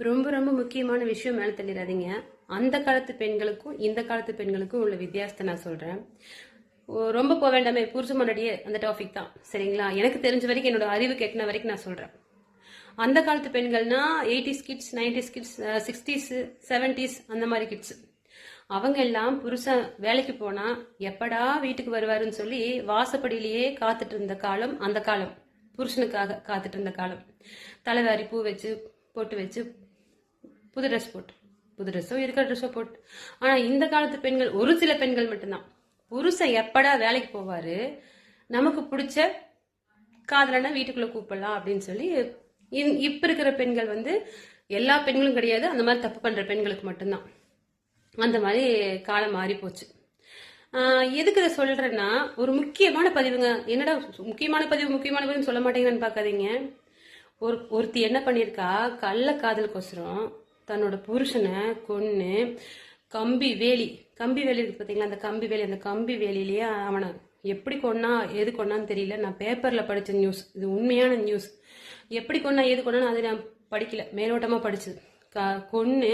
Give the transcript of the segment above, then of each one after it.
ரொம்ப ரொம்ப முக்கியமான விஷயம் மேலே தள்ளிடாதீங்க. அந்த காலத்து பெண்களுக்கும் இந்த காலத்து பெண்களுக்கும் உள்ள வித்தியாசத்தை நான் சொல்கிறேன் ரொம்ப போக வேண்டாமே புருஷ முன்னாடியே அந்த டாபிக் தான். சரிங்களா? எனக்கு தெரிஞ்ச வரைக்கும் என்னோட அறிவு கெட்டின வரைக்கும் நான் சொல்கிறேன் அந்த காலத்து பெண்கள்னா eighties kids nineties kids sixties seventies அந்த மாதிரி கிட்ஸ் அவங்க எல்லாம் புருஷன் வேலைக்கு போனால் எப்படா வீட்டுக்கு வருவாருன்னு சொல்லி வாசப்படியிலேயே காத்துட்டு இருந்த காலம் அந்த காலம். புருஷனுக்காக காத்துட்டு இருந்த காலம். தலைவாரி பூ வச்சு பொட்டு வச்சு புது ட்ரெஸ் போட்டு. புது ட்ரெஸ்ஸோ இருக்கிற ட்ரெஸ்ஸோ போட்டு. ஆனால் இந்த காலத்து பெண்கள் ஒரு சில பெண்கள் மட்டும்தான். புருஷன் எப்படா வேலைக்கு போவார்? நமக்கு பிடிச்ச காதலனா வீட்டுக்குள்ளே கூப்பிடலாம் அப்படின்னு சொல்லி இந்- இப்போ இருக்கிற பெண்கள் வந்து எல்லா பெண்களும் கிடையாது. அந்த மாதிரி தப்பு பண்ணுற பெண்களுக்கு மட்டும்தான். அந்த மாதிரி காலம் மாறி போச்சு. எதுக்கு இதை சொல்கிறேன்னா ஒரு முக்கியமான பதிவுங்க. என்னடா முக்கியமான பதிவு முக்கியமான பதிவுன்னு சொல்ல மாட்டேங்கன்னு பார்க்காதீங்க. ஒரு ஒருத்தி என்ன பண்ணியிருக்கா? கள்ள காதலுக்கோசரம் தன்னோட புருஷனை கொன்று கம்பி வேலி கம்பி வேலி இருக்கு பார்த்தீங்களா அந்த கம்பி வேலி அந்த கம்பி வேலியிலேயே அவனை எப்படி கொன்னா எது கொண்டான்னு தெரியல. நான் பேப்பரில் படித்த நியூஸ் இது உண்மையான நியூஸ் எப்படி கொன்னா எது கொன்னான்னு அதை நான் படிக்கல. மேலோட்டமாக படிச்சது. க- கொன்று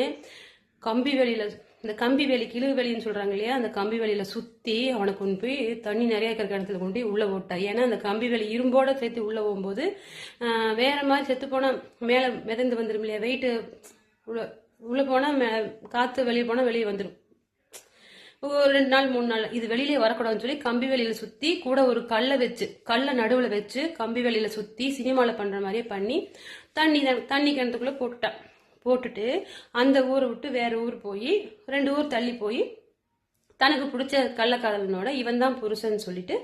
கம்பி வேலியில் இந்த கம்பி வேலி கிழு வேலின்னு சொல்கிறாங்க இல்லையா? அந்த கம்பி வேலியில் சுற்றி அவனை கொண்டு போய் தண்ணி நிறையா இருக்கிற கிணத்துல கொண்டு போய் உள்ள ஏன்னா அந்த கம்பி வேலி இரும்போட சேர்த்து உள்ளே போகும்போது வேற மாதிரி செத்து போனால் மேலே மிதந்து வந்துடும் இல்லையா? வெயிட்டு உள்ள உள்ளே போனால் மே- காற்று வெளியே போனால் வெளியே வந்துடும் ஒரு ரெண்டு நாள் மூணு நாள் இது வெளியிலே வரக்கூடாதுன்னு சொல்லி கம்பி வெளியில் சுத்தி கூட ஒரு கல்லை வச்சு கல்லை நடுவில் வச்சு கம்பி வெளியில் சுத்தி சினிமாவில் பண்ணுற மாதிரியே பண்ணி தண்ணி தண்ணி கிணத்துக்குள்ளே போட்டுட்டான் போட்டுட்டு அந்த ஊரை விட்டு வேற ஊர் போய் ரெண்டு ஊர் தள்ளி போய் தனக்கு பிடிச்ச கள்ளக்காதலனோட இவன் தான் புருஷன் சொல்லிட்டு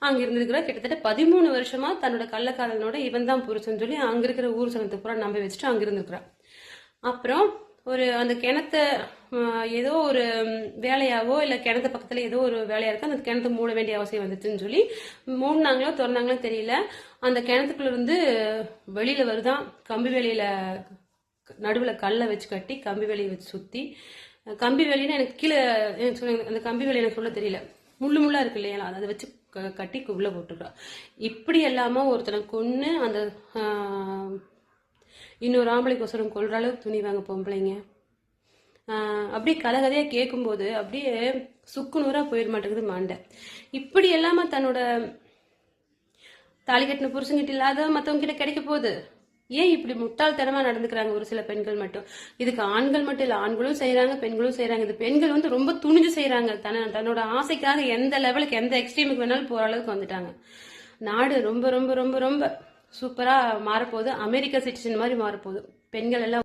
அங்க இருந்திருக்கிற. கிட்டத்தட்ட பதிமூணு வருஷமா தன்னோட கள்ளக்காதலனோட இவன் தான் புருஷன் சொல்லி அங்க இருக்கிற ஊர் சனத்தை பூரா நம்ப வச்சுட்டு அங்க இருந்திருக்கிறான் அப்புறம் ஒரு அந்த கிணத்த ஏதோ ஒரு வேலையாவோ இல்லை கிணத்து பக்கத்தில் ஏதோ ஒரு வேலையாக இருக்கு அந்த கிணத்து மூட வேண்டிய அவசியம் வந்துச்சுன்னு சொல்லி மூடினாங்களோ திறந்தாங்களோ தெரியல. அந்த கிணத்துக்குள்ள இருந்து வெளியில வருதான் கம்பி வேலியில் நடுவில் கல்லை வச்சு கட்டி கம்பி வேலியை வச்சு சுற்றி கம்பி வேலின்னா எனக்கு கீழே எனக்கு சொல்லுங்க, அந்த கம்பி வேலி எனக்கு சொல்ல தெரியல. முள்ளு முள்ளா இருக்கு இல்லையா அதை வச்சு க- கட்டி உள்ள போட்டுருக்கா இப்படி எல்லாமே ஒருத்தனை கொன்று அந்த இன்னொரு ஆம்பளைக்கோசரம் கொள்கிற அளவுக்கு துணிவாங்க பொம்பளைங்க. ஆஹ், அப்படியே கலகதையா கேட்கும்போது அப்படியே சுக்கு நூறா போயிட மாட்டேங்குது மாண்டை. இப்படி எல்லாம தன்னோட தாலி கட்டின புருஷன்கிட்ட இல்லாத மத்தவங்க கிட்ட கிடைக்க போகுது? ஏன் இப்படி முட்டாள்தனமா நடந்துக்கிறாங்க ஒரு சில பெண்கள் மட்டும்? இதுக்கு ஆண்கள் மட்டும் இல்லை ஆண்களும் செய்யறாங்க பெண்களும் செய்யறாங்க இது பெண்கள் வந்து ரொம்ப துணிஞ்சு செய்கிறாங்க தன தன்னோட ஆசைக்காக எந்த லெவலுக்கு எந்த எக்ஸ்ட்ரீமுக்கு வேணாலும் போற அளவுக்கு வந்துட்டாங்க. நாடு ரொம்ப ரொம்ப ரொம்ப ரொம்ப சூப்பரா மாறப்போகுது. அமெரிக்க சிட்டிசன் மாதிரி மாறப்போகுது. பெண்கள் எல்லாம்